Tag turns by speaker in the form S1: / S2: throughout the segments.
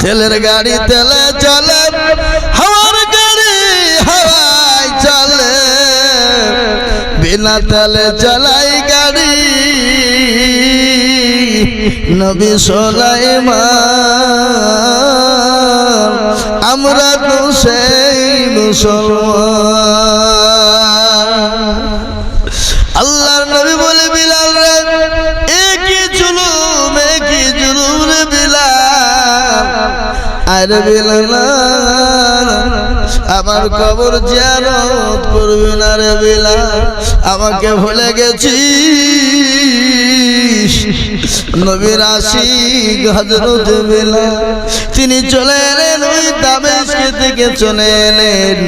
S1: তেলের গাড়ি তেলে চলে, হাওয়ার গাড়ি হাওয়ায় চলে। বিনা তেলে চলাই গাড়ি, নবী সোলাইমান, আমরা তো সেই মুসলমান। আরে আমার কবর জিয়ারত করবি না রে বিলাল আমাকে ভুলে গেছি নবীর আশিক হযরত বিলাল তিনি চলে এলেন ওই দামেস্ক থেকে চলে এলেন।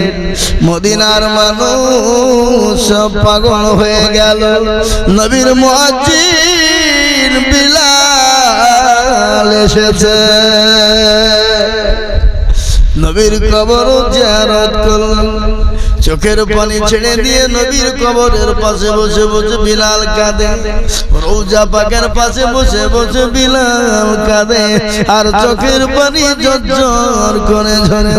S1: মদিনার মানুষ সব পাগল হয়ে গেল। নবীর মুয়াজ্জিন বিলাল এসেছে। নবীর কবর জিয়ারত করলেন চোখের পানি ছেড়ে দিয়ে নবীর কবরের পাশে বসে বসে বিলাল কাঁদে। রৌজা পাকের পাশে বসে বসে বিলাল কাঁদে। আর চোখের পানি জর্জর করে ঝরে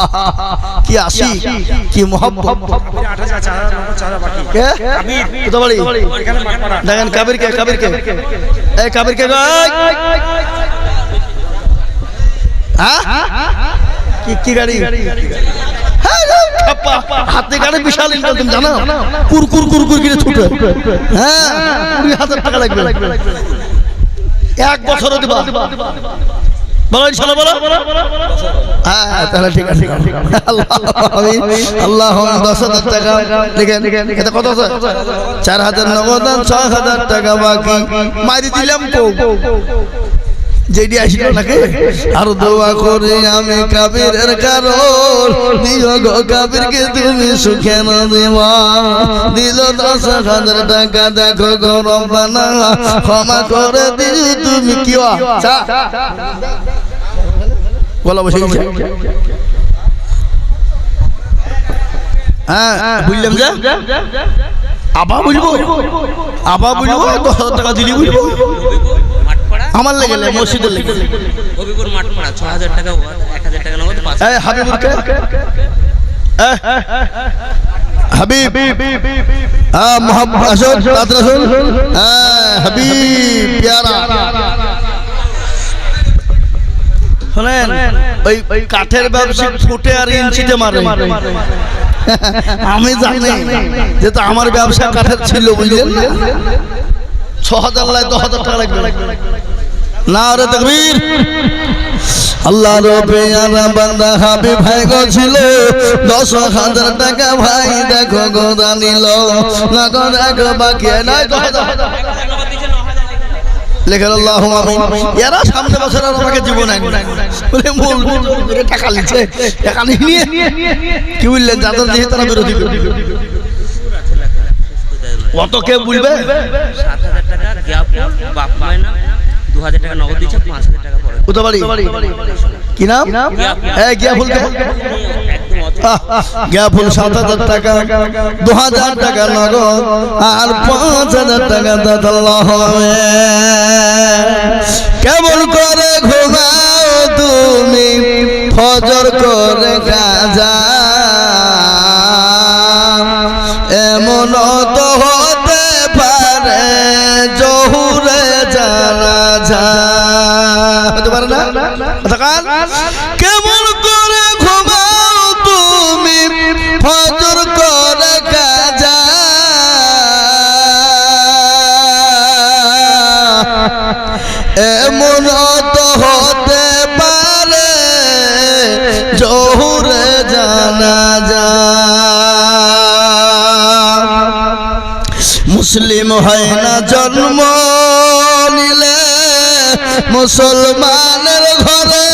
S1: আহা, কি আসি কি
S2: এখানে মাঠপাড়া
S1: দেখেন কাবির কে কাবির কে এই কাবির কে হ্যাঁ? কি কি গাড়ি? হ্যাঁ। হাতে গাড়ি বিশাল ইনকাম তুমি জানো? কুর কুর কুর কুর করে ছুটে। হ্যাঁ হাজার টাকা লাগবে। এক বছর দিবা। বলো ইনশাল্লাহ বলো। হ্যাঁ তাহলে ঠিক আছে। আল্লাহ আল্লাহ দশ হাজার টাকা লিখেন। এটা কত আছে? চার হাজার নগদ ছয় হাজার টাকা বাকি। মারি দিলাম তো। যেটি আসিল নাকি? আর দোয়া করে আমি কাবিরের কারণ দিও গো কাবিরকে তুমি সুখে না দিল দশ হাজার টাকা দেখো গো রব্বানা। ক্ষমা করে দিও তুমি কি বলা বসে হ্যাঁ বুঝলাম যে। আবা বুঝব? আবা বুঝব? দশ হাজার টাকা দিলি বুঝব? আমার লেগে মসজিদের লেগে
S3: হবিপুর মাঠপাড়া ছ হাজার টাকা এক হাজার টাকা নগদ
S1: হাবিবুর হাবিব। হ্যাঁ মোহাম্মদ আসুন তাড়াতাড়ি আসুন হ্যাঁ হাবিব পেয়ারা। শোনেন ওই কাঠের ব্যবসা ফুটে আর ইঞ্চিতে মারে। আমি জানি যেহেতু আমার ব্যবসা কাঠের ছিল বুঝলেন? ছ হাজার লাই দশ হাজার টাকা লাগবে। না রে তকবীর। আল্লাহ আনা বান্দা হাবি ভাই গো ছিল, দশ হাজার টাকা ভাই দেখো গো দানিল। লাগো দেখো বাকি নাই লেখেন আল্লাহ এরা সামনে বছর আর আমাকে জীবন বলে মূল টাকা টাকা নিয়ে কি দিয়ে তারা বিরোধী। অত কেউ বলবে?
S3: সাত হাজার টাকা জ্ঞাপন বাপ দু হাজার টাকা নগদ দিচ্ছে পাঁচ হাজার টাকা পরে।
S1: কি নাম? হ্যাঁ গিয়া ফুল
S3: একদম অত
S1: গিয়া ফুল সাত হাজার টাকা দু হাজার টাকা নগদ আর পাঁচ হাজার টাকা দাদাল্লাহ কেমন করে ঘুমাও তুমি ফজর করে গাজা। এমন তো হতে পারে। কেমন করে ঘুমাও তুমি? ফজর করে এমন তো হতে পারে জহুরে জানা যা মুসলিম হয় না জন্ম মুসলমানের ঘরে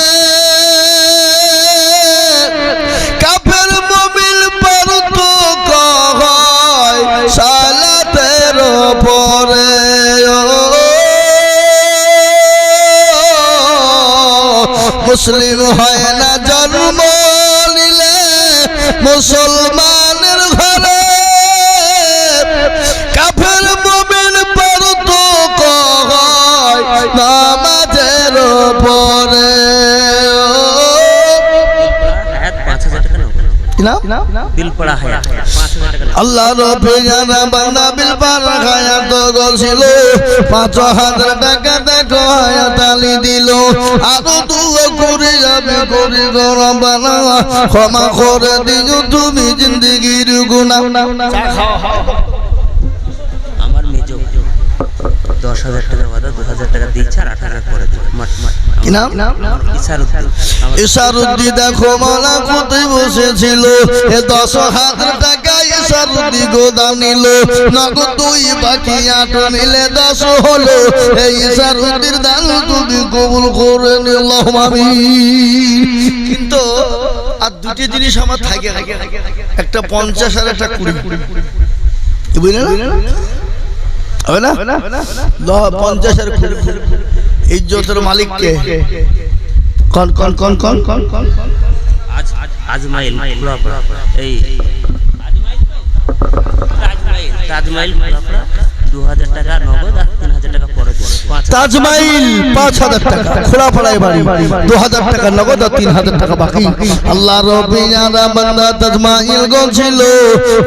S1: কাফের মুমিন পর তো কয় সালাতের পরে মুসলিম হয় না জন্ম নিলে মুসলমানের আল্লাহ রবে জানা বান্দা বিল পার হায়াত গছিল পাঁচ হাজার টাকা দেখো হায়াত আলি দিল। আরও দুয়া করে যাবে করি গরবানা ক্ষমা করে দিও তুমি জিন্দগির গুনাহ
S3: দশ হাজার টাকার বাদা দু হাজার টাকা দিচ্ছে আর আট হাজার
S1: কি নাম? ইসারুদ্দি দেখো মালা কোথায় বসেছিল এ দশ হাজার টাকা ইসারুদ্দি গোদাম নিল। নগদ দুই বাকি আট মিলে দশ হলো। এই ইসারুদ্দির দান তুমি কবুল করে নিল আমি কিন্তু আর দুটি জিনিস আমার থাকে একটা পঞ্চাশ আর একটা কুড়ি। বুঝলে না? হবে না? পঞ্চাশের ইজ্জতের মালিককে। কন কন কন কন কন কন।
S3: আজ আজমাইল এই তাজমাইল দু হাজার টাকা নগদ আর তিন হাজার টাকা পরে পাঁচ হাজার-
S1: তাজমাইল পাঁচ হাজার টাকা। খোলা পড়ায় বাড়ি। দু হাজার টাকা নগদ আর তিন হাজার টাকা বাকি। আল্লাহ রবিয়ারা বান্দা তাজমাইল গছিল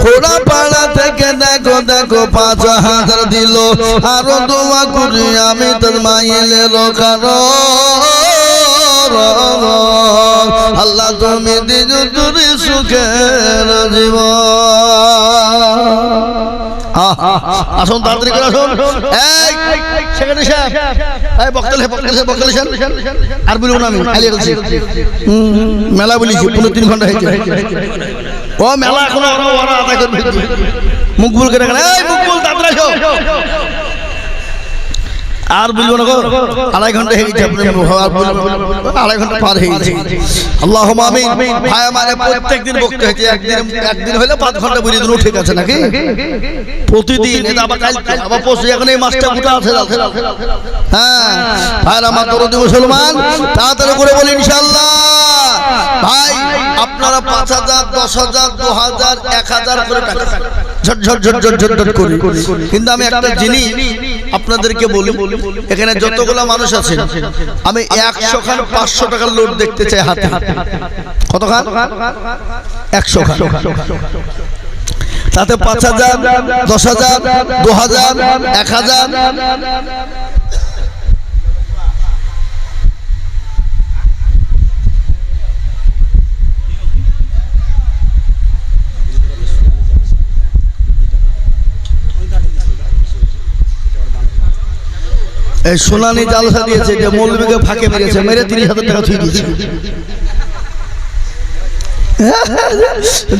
S1: খোলা পাড়া থেকে দেখো দেখো পাঁচ হাজার দিল। আরও দোয়া করি আমি তাজমাইলের কারণ। আল্লাহ তুমি দিন তুমি সুখের জীবন আসুন, তাড়াতাড়ি করে আসুন। বক্তল আর বলব না আমি মেলা বলেছি, পুরো তিন ঘণ্টা হয়েছে। ও, মেলা এখনও ওরা আদায় করবে। মুখ ভুল করে। মুখ ভুল, তাড়াতাড়ি আর বলব না আড়াই ঘণ্টা হয়ে গেছে। আড়াই ঘণ্টা পার হয়ে গেছে। আল্লাহ আমিন। ভাই, আমার প্রত্যেক দিন বকতে হয়েছে, একদিন একদিন হলে পাঁচ ঘণ্টা বুঝিয়ে দিন ঠিক আছে নাকি? প্রতিদিন আবার কাল আবার পরশু, এখন এই মাসটা গোটা আছে হ্যাঁ ভাই, আমার দরদি মুসলমান, তাড়াতাড়ি করে বলি ইনশাল্লাহ ভাই, আপনারা পাঁচ হাজার, দশ হাজার, দু হাজার, এক হাজার করে টাকা। ঝট ঝট ঝট ঝট কিন্তু আমি একটা জিনিস আপনাদেরকে বলি, এখানে যতগুলো মানুষ আছে আমি একশো খান পাঁচশো টাকার লোড দেখতে চাই হাতে। কত খান একশো খান। তাতে পাঁচ হাজার, দশ হাজার, দু হাজার, এক হাজার। সোনানি জালসা দিয়েছে যে মৌলবীকে ফাঁকে মেরেছে মেরে তিরিশ হাজার টাকা ছুঁয়ে দিয়েছে।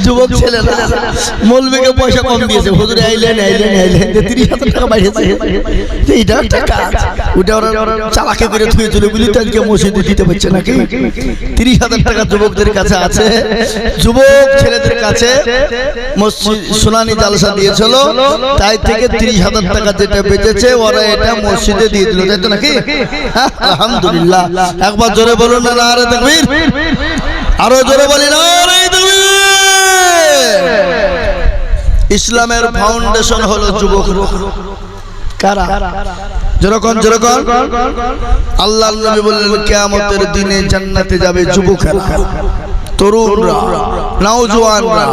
S1: যুবক ছেলে মৌলবীকে পয়সা কম দিয়েছে। হুজুরে আইলেন আইলেন আইলেন। তিরিশ হাজার টাকা বাইরেছে এইটা একটা কাজ। ওটা ওরা চালাকে করে থুয়ে চলে বুঝলি তো আজকে মসজিদে দিতে পারছে নাকি? তিরিশ হাজার টাকা যুবকদের কাছে আছে। যুবক ছেলেদের কাছে মসজিদ সোনানি জালসা দিয়েছিল। তাই থেকে তিরিশ হাজার টাকা যেটা বেঁচেছে ওরা এটা মসজিদে দিয়ে দিল। তাই তো নাকি? হ্যাঁ, আলহামদুলিল্লাহ। একবার জোরে বলুন না আরে দেখবির আরও জোরে বলি ইসলামের ফাউন্ডেশন হলো যুবক কারা? যেরকম যেরকম। আল্লাহ নবী বললেন, কিয়ামতের দিনে জান্নাতে যাবে যুবকেরা, তরুণরা, নওজোয়ানরা।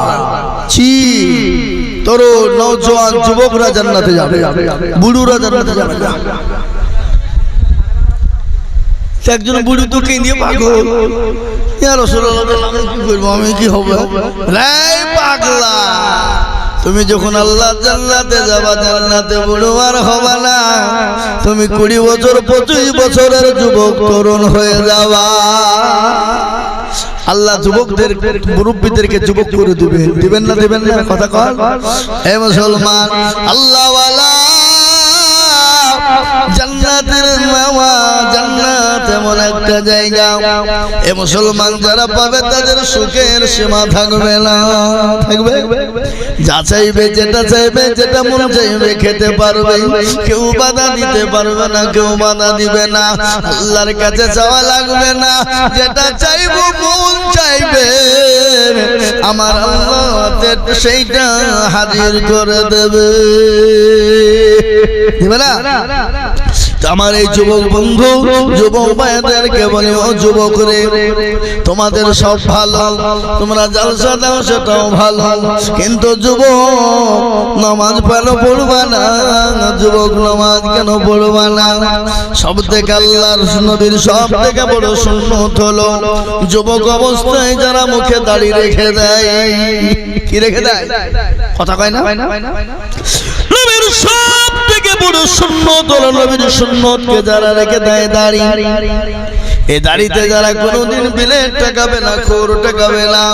S1: ছি, তরুণ, নওজোয়ান যুবকরা জান্নাতে যাবে, বুড়ুরা জান্নাতে যাবে। না একজন বুড়ি তো কেঁদে পাগল। আমি কি করব? আমি কি হবে? রে পাগলা। তুমি যখন আল্লাহ জান্নাতে যাবা জান্নাতে বুড়ো আর হবে না। তুমি কুড়ি বছর পঁচিশ বছরের যুবক তরুণ হয়ে যাবা। আল্লাহ যুবকদের মুরব্বীদেরকে যুবক করে দিবে। দিবেন না দিবেন না কথা কর হে মুসলমান আল্লাহ জান্নাতের মামা জান্নাত এমন একটা জায়গা। এ মুসলমান যারা পাবে তাদের সুখের সীমা থাকবে না। থাকবে? যা চাইবে, যেটা চাইবে, যেটা মন চাইবে খেতে পারবে। কেউ বাধা দিতে পারবে না, কেউ বাধা দিবে না। আল্লাহর কাছে যাওয়া লাগবে না। যেটা চাইব, মন চাইবে। আমার আল্লাহ সেইটা হাজির করে দেবে না? আমার এই যুবক বন্ধু যুবক ভাইদেরকে বলি ও যুবক রে তোমাদের সব ভালো তোমরা জলসা দাও সেটাও ভালো। কিন্তু যুবক নামাজ পেল পড়বা না যুবক নামাজ কেন পড়বা না? সব থেকে আল্লাহর নবীর সব থেকে বড় সুন্নত হলো যুবক অবস্থায় যারা মুখে দাড়ি রেখে দেয় কি রেখে দেয়? কথা কয় না? নবীর সব বড় সুন্নত হলো নবীর সুন্নতকে যারা রেখে দেয় দাড়ি এই দাড়িতে যারা কোনোদিন বিলেট টাকাবে না, খোর টাকাবে না,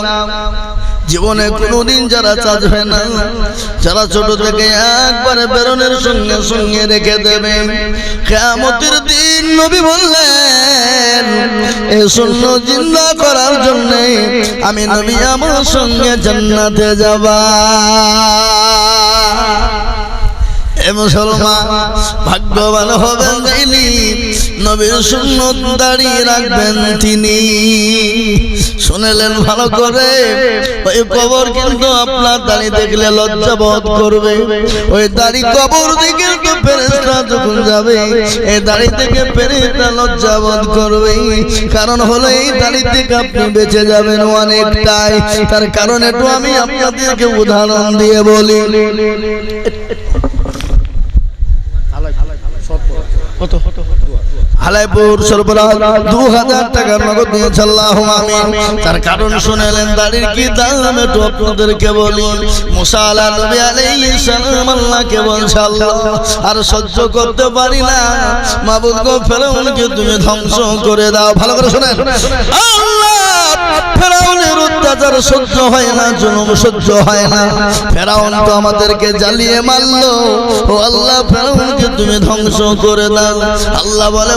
S1: জীবনে কোনোদিন যারা চাচবে না, যারা ছোট থেকে একবারে বেরোনের সঙ্গে সঙ্গে রেখে দেবে। কেমতের দিন নবী বললেন, এ শূন্য জিন্দা করার জন্য আমি নবী আমার সঙ্গে জান্নাতে যাবা। মুসলমান ভাগ্যবান হবেন যিনি, নবীর সুন্নত দাঁড়িয়ে রাখবেন তিনি। শুনেলেন ভালো করে, ওই কবর কিন্তু আপনার দাড়ি দেখলে লজ্জা বোধ করবে। ওই দাড়ি কবর দিকে যাবে এই থেকে লজ্জা করবে। কারণ হলো এই দাড়ি থেকে আপনি বেঁচে যাবেন অনেকটাই। তার কারণ একটু আমি আপনাদেরকে উদাহরণ দিয়ে বলি। কত হালাইপুর সরবরাহ দু হাজার টাকা নগদ দিয়েছে, আল্লাহ তার কারণ শুনেলেন দাড়ির কি দাম একটু আপনাদেরকে বলি। মুসা আলা আলাইহিস সালাম আল্লাহকে বলছে, আল্লাহ, আর সহ্য করতে পারি না। মাবুদ গো, ফেরাউনকে তুমি ধ্বংস করে দাও। ভালো করে শুনেন। আল্লাহ, ফেরাউনের অত্যাচার সহ্য হয় না, জুলুম সহ্য হয় না। ফেরাউন তো আমাদেরকে জ্বালিয়ে মারলো। ও আল্লাহ, ফেরাউনকে তুমি ধ্বংস করে দাও। আল্লাহ বলে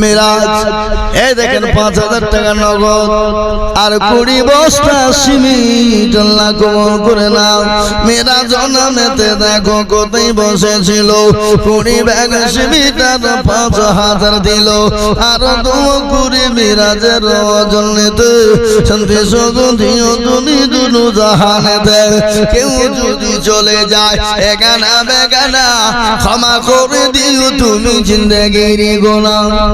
S2: মেরাজ
S1: এই দেখেন পাঁচ হাজার টাকা নগদ। আর কুড়ি বস্তা সিমিট কবল করে নাও। মেরাজ নামেতে দেখো কোথায় বসেছিল। কুড়ি ব্যাগ সিমিট আর পাঁচ হাজার দিল। আর দু কুড়ি মেরাজের ওজন নিতে। শান্তি সুগন্ধিও তুমি দুনু জাহানেতে। কেউ যদি চলে যায় এগানা বেগানা ক্ষমা করে দিও তুমি জিন্দগির গোনা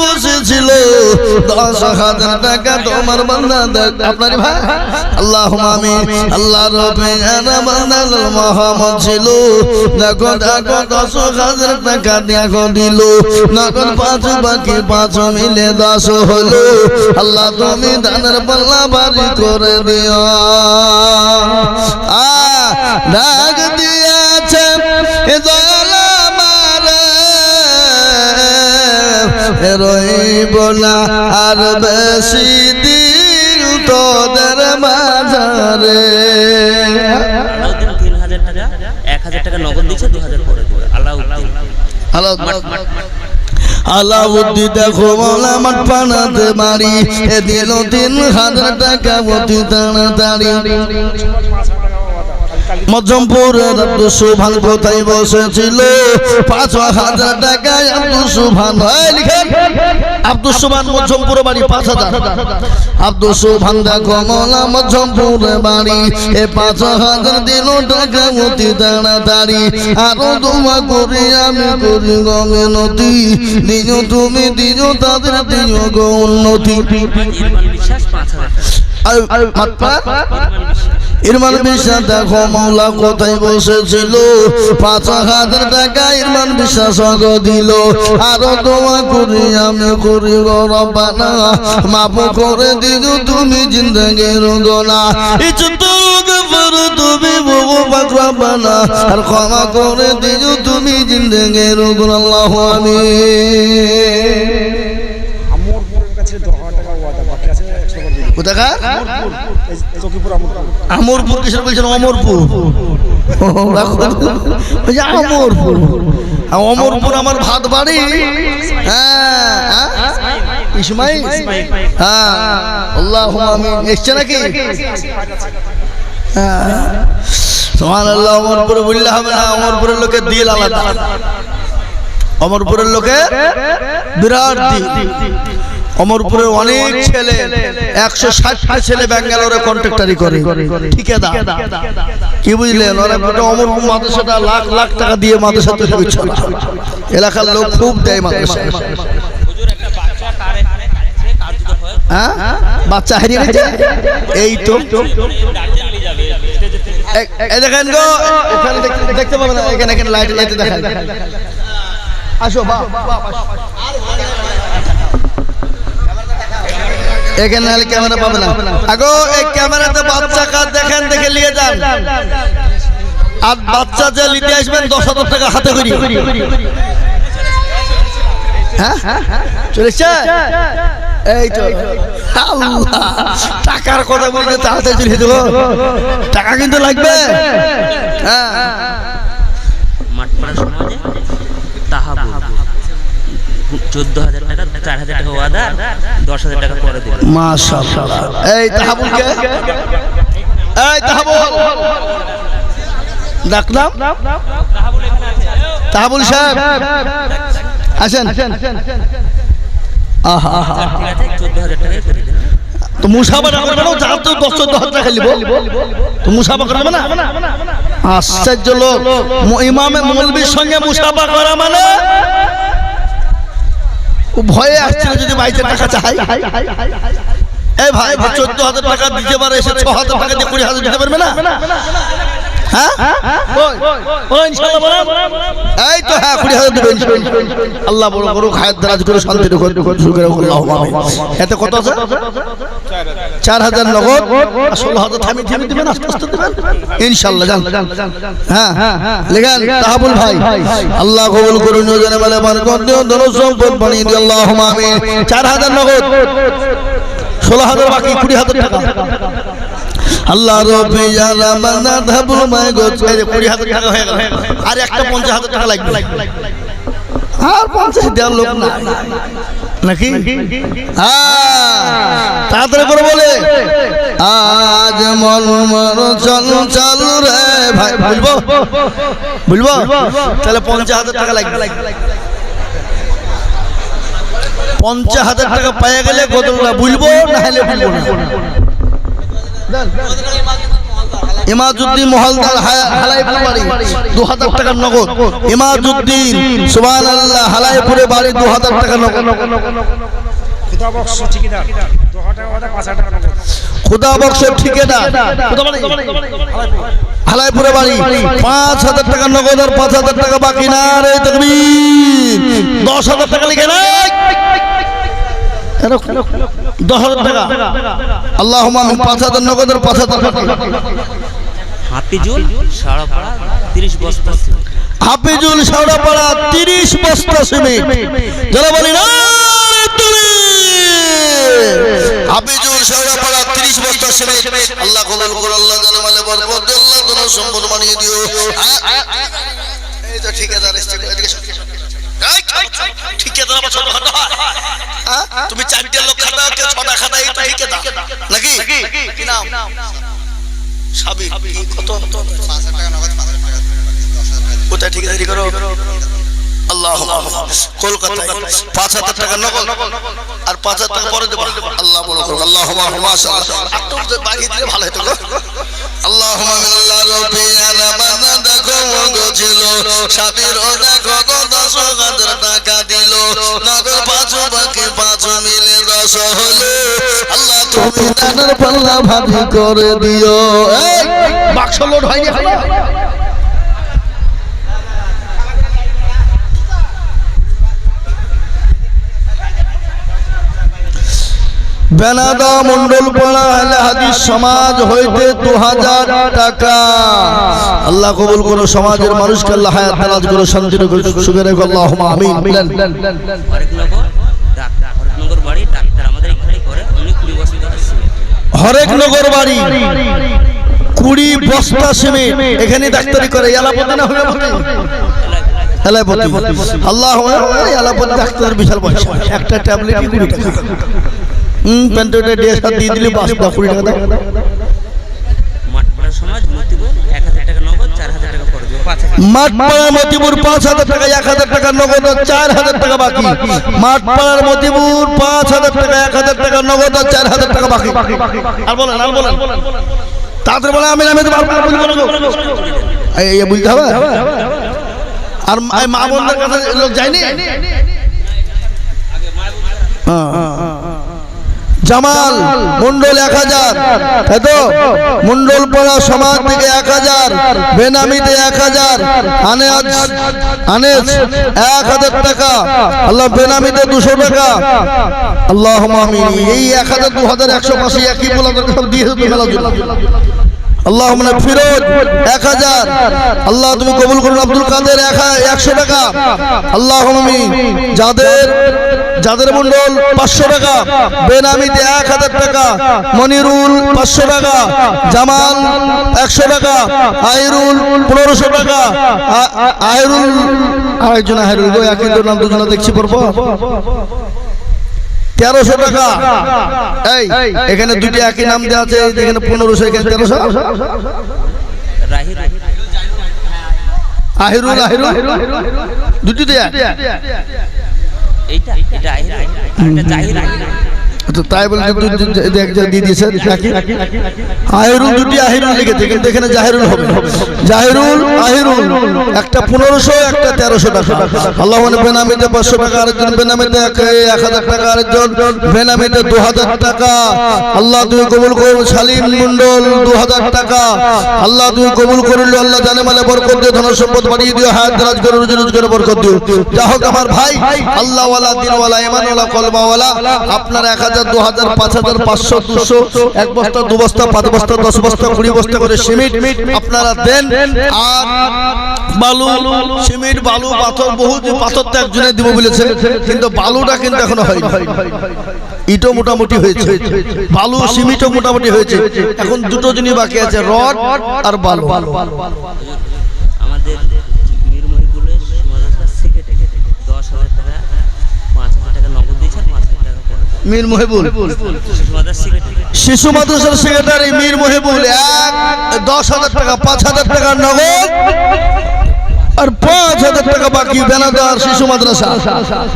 S1: বসেছিল।
S2: দশ হাজার টাকা
S1: তোমার বান্দা দেখ। আপনার ভাই? আল্লাহ আমি আল্লাহ রবে জানা বান্দা লাল মাহমুদ ছিল। দেখো দেখো, দশ হাজার টাকা দেখো দিল। নগদ পাঁচ বাকি পাঁচ মিলে দশ হলো। আল্লাহ তুমি দানের পাল্লা বাড়ি করে দিও। আ ডাক দিয়েছে। দয়াল রইব না আর বেশি দিন তোদের মাঝারে।
S3: তিন হাজার টাকা এক হাজার টাকা নগদ দিচ্ছে দু হাজার পরে দেবে। আলাউদ্দিন
S1: হ্যালো
S3: মাঠ মাঠ মাঠ।
S1: আলাউদ্দি দেখো মোলা মাঠ পানাতে বাড়ি এ দিল তিন হাজার টাকা অতি তাড়াতাড়ি। মজমপুরের আব্দুল সুবহান কোথায় বসেছিল? পাঁচ হাজার টাকায় আব্দুল লিখেন আব্দুল সুবহান মজমপুরে বাড়ি, পাঁচ হাজার। আব্দুল সুবহান দেখো মোলা মজমপুরে বাড়ি, এ পাঁচ হাজার দিল টাকা অতি তাড়াতাড়ি। আরও তোমা করি, আমি করি গো মিনতি দিও তুমি, দিও তাদের, দিও গো উন্নতি
S3: বিশ্বাস পাঁচ হাজার। ইরমান বিশ্বাস,
S1: দেখো মৌলা কোথায় বসেছিল? পাঁচ হাজার টাকা ইরমান বিশ্বাস দিল। আরও দোয়া করি, আমি করি গো রব্বানা। মাফ করে দিও, তুমি জিন্দগির গোনা তুমি পাক রব্বানা। আর ক্ষমা করে দিও, তুমি জিন্দগির গোনা আল্লাহু আমিন। বলছেন অমরপুর। অমরপুর আমার ভাত বাড়ি হ্যাঁ। হ্যাঁ? হ্যাঁ। আল্লাহ আমিন। এসছে নাকি? হ্যাঁ। আল্লাহ অমরপুরে বললে হবে না, অমরপুরের লোকের দিল আলাদা। অমরপুরের লোকের বিরাট দিল। অমরপুরের অনেক ছেলে একশো ষাটটা ছেলে ব্যাঙ্গালোরে কন্ট্রাক্টারি করে। ঠিকাদার কি বুঝলেন ওরা গোটা অমরপুর মাদ্রাসাটা লাখ লাখ টাকা দিয়ে মাদ্রাসা তৈরি চলে এলাকার লোক খুব দেয় মাদ্রাসা
S3: বাচ্চা হয়?
S1: হ্যাঁ? বাচ্চা হারিয়ে গেছে? এই তো। দেখেন গো এখানে দেখতে- পাবেন এখানে এখানে লাইট লাইট দেখায়। আসো বা এখানে নাহলে ক্যামেরা পাবে না। আগো, এই ক্যামেরাতে বাচ্চা কাজ দেখেন, দেখে নিয়ে যান। আর বাচ্চা যে নিতে আসবেন, দশ হাজার টাকা হাতে করি। হ্যাঁ? চলেছে? এই তো। টাকার কথা বলতে তাড়াতাড়ি চলে দেবো টাকা কিন্তু লাগবে। হ্যাঁ
S3: মাঠপাড়া সমাজে তাহাবুল চোদ্দ হাজার টাকা চার হাজার টাকা ওয়াদা দশ হাজার টাকা পরে দেবে।
S1: মাশাআল্লাহ। এই তাহাবুল কে এই তাহাবুল। ডাকলাম। তাহাবুল সাহেব আসেন। আহা আহা
S3: ঠিক আছে চোদ্দ হাজার টাকাই করে দেবে।
S1: তো মুসাফা না করবে না যার তো দশ চোদ্দ হাজার টাকা লিব। তো মুসাফা করবে না? আশ্চর্য লোক ম- ইমামে মৌলবীর সঙ্গে মুসাফা করা মানে ও ভয়ে আসছিল যদি বাইতে টাকা চাই এই ভাই চোদ্দ হাজার টাকা দিতে পারে এসে ছ হাজার টাকা দিয়ে কুড়ি হাজার দিতে পারবে না? হ্যাঁ। এই তো হ্যাঁ কুড়ি হাজার আল্লাহ বড় করে শান্তি। এতে কত আছে? চার হাজার নগদ। আর ষোলো হাজার থামি থামি দিবেন আস্তে আস্তে দিবেন। ইনশাল্লাহ যান হ্যাঁ লেখেন তাহাবুল ভাই। আল্লাহ কবুল করুন জনে সম্পদ বানিয়ে দিও আল্লাহ আমিন। চার হাজার নগদ। ষোলো হাজার বাকি কুড়ি হাজার টাকা। আল্লাহ রবি জানা মান্না ধাবুল মাই গোছ এই যে কুড়ি হাজার টাকা হয়ে গেল। আর একটা পঞ্চাশ হাজার টাকা লাগবে। আর পঞ্চাশ দেওয়ার লোক না নাকি? তাড়াতাড়ি করে বলে। আজ মন মন চল চল রে ভাই। বলব বলব তাহলে পঞ্চাশ হাজার টাকা লাগবে। পঞ্চাশ হাজার টাকা পেয়ে গেলে কতগুলো বুঝব? না হলে বুঝব না। ইমাজুদ্দিন মহলদার হালাইপুর বাড়ি দু হাজার টাকার নগদ। ইমাজুদ্দিন সুবান আল্লাহ হালাইপুরে বাড়ি দু টাকা নগদ।
S2: খুদা হাজার টাকা নগদ।
S1: বক্স ঠিকাদার। হালাইপুরে বাড়ি পাঁচ হাজার টাকা নগদ আর পাঁচ হাজার টাকা বাকি না রে তকবীর। দশ হাজার টাকা লিখে নাই দশ হাজার টাকা আল্লাহ পাঁচ হাজার নগদ আর পাঁচ হাজার টাকা
S3: হাফিজুল সারাপাড়া তিরিশ বস্তা সিমেন্ট।
S1: হাফিজুল শাওড়াপাড়া তিরিশ বস্তা সিমেন্ট যারা বলি না হাফিজুল শাওড়াপাড়া তিরিশ বস্তা সিমেন্ট আল্লাহ কবুল করো আল্লাহ জানে মালে বরকত আল্লাহ যেন সম্পদ বানিয়ে দিও এই তো ঠিকাদার এসছে এদিকে সব। এই, ঠিকাদার আবার ছোট হয়? তুমি চারটে লোক খাতা কেউ ছটা খাতা এই তো ঠিকাদার। নাকি? কি নাম? সাবিক কি কত? কোথায় ঠিকাদারি করো? আল্লাহ কলকাতায় পাঁচ হাজার টাকা নগদ। আর পাঁচ হাজার টাকা পরে দেবো। আল্লাহ বলো করো আল্লাহ তো বাড়িয়ে দিলে ভালো হতো আল্লাহ ছিল সাবির টাকা দিল। পাঁচু বাকি পাঁচু মিলে দশ হলো। আল্লাহ তুমি পাল্লা ভাবি করে দিও। বাক্স লোড হয়নি এখনও? বেনাদা মন্ডল পাড়া আহলে হাদিস সমাজ হইতে দু হাজার টাকা। আল্লাহ কবুল করো সমাজের মানুষকে আল্লাহ হায়াত করো শান্তি সুখে রেখো আল্লাহ আমিন। বলেন
S3: হরেকনগর ডাক্তার হরেকনগর বাড়ি ডাক্তার আমাদের এখানেই করে উনি কুড়ি বছর ধরে সিমেন্ট।
S1: হরেক নগর বাড়ি কুড়ি বস্তা সিমেন্ট এখানে ডাক্তারি করে এলাপতি না হোমিওপ্যাথি এলাপতি। আল্লাহ এলাপতি ডাক্তার বিশাল পয়সা একটা কুড়ি টাকা। হুম প্যান্টোটা দিয়ে সাথে দিয়ে দিলে বাস কুড়ি টাকা দাও। মাঠপাড়ার মতিপুর পাঁচ হাজার টাকা। এক হাজার টাকা নগদ আর চার হাজার টাকা বাকি। মাঠপাড়ার মতিপুর পাঁচ হাজার টাকা এক হাজার টাকা নগদ আর চার হাজার টাকা বাকি। আর বলেন আর বলেন। তাদের বলে আমি আমি বুঝতে হবে? আর মা বোনদের কাছে লোক যায়নি? হ্যাঁ, হ্যাঁ, হ্যাঁ। জামাল, মন্ডল এক হাজার। তাই তো? মন্ডল পড়া সমাজ থেকে এক হাজার, বেনামিতে এক হাজার, আনেজ এক হাজার টাকা। আল্লাহ বেনামিতে দুশো টাকা। আল্লাহ এই এক হাজার দু হাজার একশো পাশে একই বলা দিয়ে আল্লাহ ফিরোজ, এক হাজার। আল্লাহ তুমি কবুল করুন, আব্দুল কাদের একশো টাকা। আল্লাহ যাদের যাদের মন্ডল পাঁচশো টাকা, বেনামিতে এক হাজার টাকা, মনিরুল পাঁচশো টাকা, জামাল একশো টাকা আইরুল পনেরোশো টাকা, আ- আ- আইরুল আরেকজন আইরুল গো দুজনে দেখছি পড়ব তেরোশো টাকা। এই এখানে দুটি একই নাম দেওয়া আছে এখানে পনেরোশো এখানে তেরোশো। আহিরুল আহিরুল দুটি দেয়া
S3: এইটা এটা আহিরুল। এটা জাহির
S1: তো দুটি জাহিরুল একটা পনেরোশো, একটা তেরোশো টাকা। আল্লাহ মানে বেনামিতে পাঁচশো টাকা বেনামিতে এক হাজার টাকা বেনামিতে দু হাজার টাকা। আল্লাহ কবুল করুন সালিম মন্ডল দু হাজার টাকা। আল্লাহ তুমি কবুল করুন, আল্লাহ জানে মালে বরকত দিও ধন সম্পদ বাড়িয়ে দিও, হায়াত, দারাজ করে, রুজি রোজগারে বরকত দিও। যা হোক আমার ভাই আল্লাহ ওয়ালা দিনওয়ালা ইমানওয়ালা কলমাওয়ালা আপনার এক হাজার দু হাজার, পাঁচ হাজার, পাঁচশো, দুশো, এক বস্তা, দু বস্তা, পাঁচ বস্তা, দশ বস্তা, কুড়ি বস্তা করে সিমেন্ট আপনারা দেন। আর বালু, সিমেন্ট, বালু, পাথর, বহু পাথর তো একজনে দিব বলেছে কিন্তু বালুটা কিন্তু এখনও হয়নি। ইটও মোটামুটি হয়েছে। বালু, সিমেন্টও মোটামুটি হয়েছে। এখন দুটো জিনিস বাকি আছে, রড আর বালু।
S3: আমাদের মীর মহিবুলের সমাজের সেক্রেটারি দশ হাজার টাকা পাঁচ হাজার টাকা নগদ দিয়েছে আর পাঁচ হাজার টাকা খরচ হবে।
S1: মীর মহিবুল। শিশু মাদ্রাসার সেক্রেটারি মীর মহিবুল, এক দশ হাজার টাকা, পাঁচ হাজার টাকা নগদ। আর পাঁচ হাজার টাকা বাকি বেনাদার শিশু মাদ্রাসা।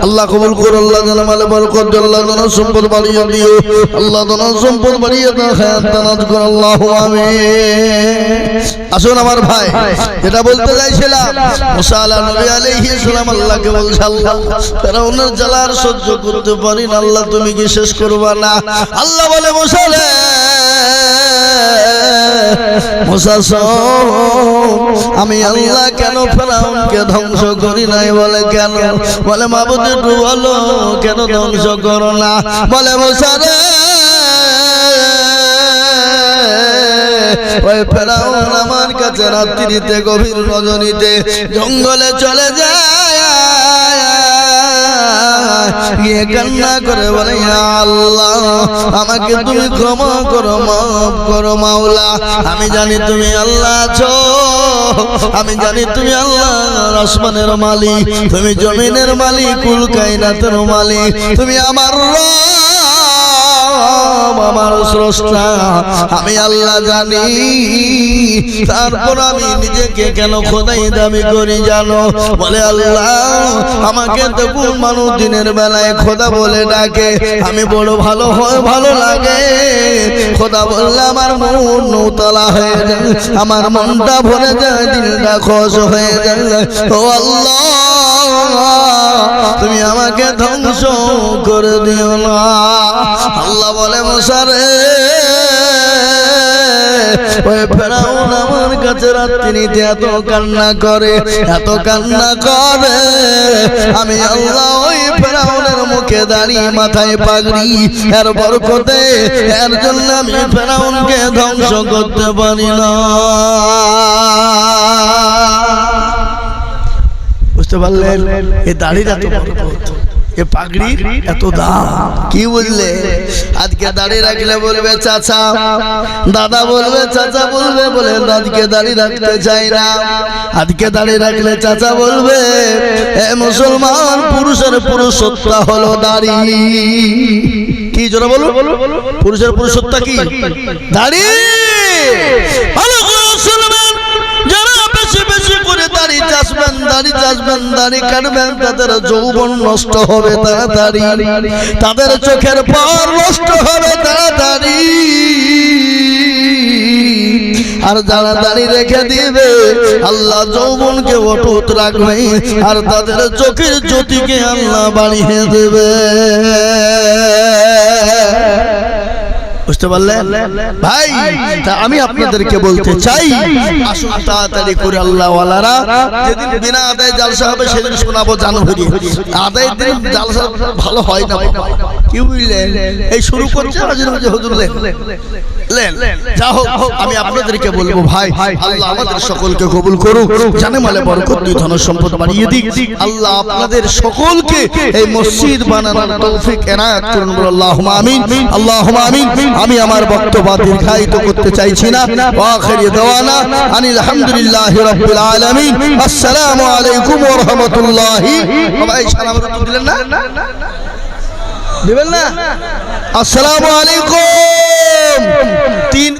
S1: আল্লাহ কবুল কর আল্লাহ জানা মালে বরকত আল্লাহ জানা সম্পদ বাড়িয়ে দিও। আল্লাহ জানা সম্পদ বাড়িয়ে দাও হায়াত দানাত কর আল্লাহ আমিন। আসুন আমার ভাই যেটা বলতে চাইছিলাম। মুসা আলা নবী আলাইহিস সালাম আল্লাহকে বলছে আল্লাহ ফেরাউনের জ্বালার সহ্য করতে পারি না আল্লাহ তুমি কি শেষ করবা না? আল্লাহ বলে মুসা আমি আল্লাহ কেন ফেরাউনকে ধ্বংস করি নাই বলে কেন? বলে মাবুদ একটু বলো কেন ধ্বংস করো না? বলে মুসা রে ওই ফেরাউন আমার কাছে রাত্রিতে গভীর রজনীতে জঙ্গলে চলে যায়। গিয়ে কান্না করে বলে, "ইয়া আল্লাহ, আমাকে তুমি ক্ষমা করো, মাফ করো মাওলা। আমি জানি তুমি আল্লাহ আছো। আমি জানি তুমি আল্লাহ আসমানের মালিক। তুমি জমিনের মালিক, কুল কায়নাতের মালিক। তুমি আমার রব। আমার স্রষ্টা। আমি আল্লাহ জানি। তারপর আমি নিজেকে কেন খোদাই করি জানো? বলে আল্লাহ, আমাকে তো কোন মানুষ দিনের বেলায় খোদা বলে ডাকে? আমি বড় ভালো হয়, ভালো লাগে। খোদা বললে আমার মন নৌতলা হয়ে যায়। আমার মনটা ভরে যায়, দিলটা খস হয়ে যায়। ও আল্লাহ তুমি আমাকে ধ্বংস করে দিও না। আল্লাহ বলে মশারে ওই ফেরাউন আমার কাছে রাত্রিতে এত কান্না করে, এত কান্না করে। আমি আল্লাহ ওই ফেরাউনের মুখে দাঁড়িয়ে মাথায় পাগড়ি, এর বরকতে, এর জন্য আমি ফেরাউনকে ধ্বংস করতে পারি না। পারলেন এই দাড়িটা তো বরকত এ এত দাম। কি বুঝলে আজকে দাঁড়িয়ে রাখলে বলবে চাচা। দাদা বলবে, চাচা বলবে বলে আজকে দাঁড়িয়ে রাখতে চাই না। আজকে দাঁড়িয়ে রাখলে চাচা বলবে, এ মুসলমান পুরুষের পুরুষত্বা হলো দাড়ি। কি জোরে বলো পুরুষের পুরুষত্বা কি? দাড়ি! ভালো করে দাড়ি চাষবেন দাড়ি চাষবেন, দাড়ি কাটবেন, তাদের যৌবন নষ্ট হবে তাড়াতাড়ি। তাদের চোখের পাওয়ার নষ্ট হবে তাড়াতাড়ি। আর যারা দাড়ি রেখে দিবে, আল্লাহ যৌবনকে অটুট রাখবে, আর তাদের চোখের জ্যোতিকে আল্লাহ বাড়িয়ে দেবে। বুঝতে পারলেন ভাই তা আমি আপনাদেরকে বলতে চাই আসুন তাড়াতাড়ি করে আল্লাহ ওয়ালারা যেদিন বিনা আদায় জালসা হবে সেদিন শোনাবো জানুয়ারি আদায় দিন জালসা ভালো হয় না। কি বুঝলেন? এই শুরু করছে মাঝে মাঝে হুজুর লেন যা হোক আমি আপনাদেরকে বলব ভাই আল্লাহ আমাদের সকলকে কবুল করুক জানে মালে বরকত ধন সম্পদ বাড়িয়ে দিক। আল্লাহ আপনাদের সকলকে এই মসজিদ বানানোর তৌফিক এনায়েত করুন বলে আল্লাহুম্মা আমিন। আল্লাহুম্মা আমিন। আমি আমার বক্তব্য দীর্ঘায়িত করতে চাইছি না। ওয়া আখিরি দাওয়ানা আনিল হামদুলিল্লাহি রাব্বিল আলামিন। আসসালামু আলাইকুম ওয়া রাহমাতুল্লাহি। সবাই সালাম দিলেন না? দিবেন না? আসসালামু আলাইকুম। তিন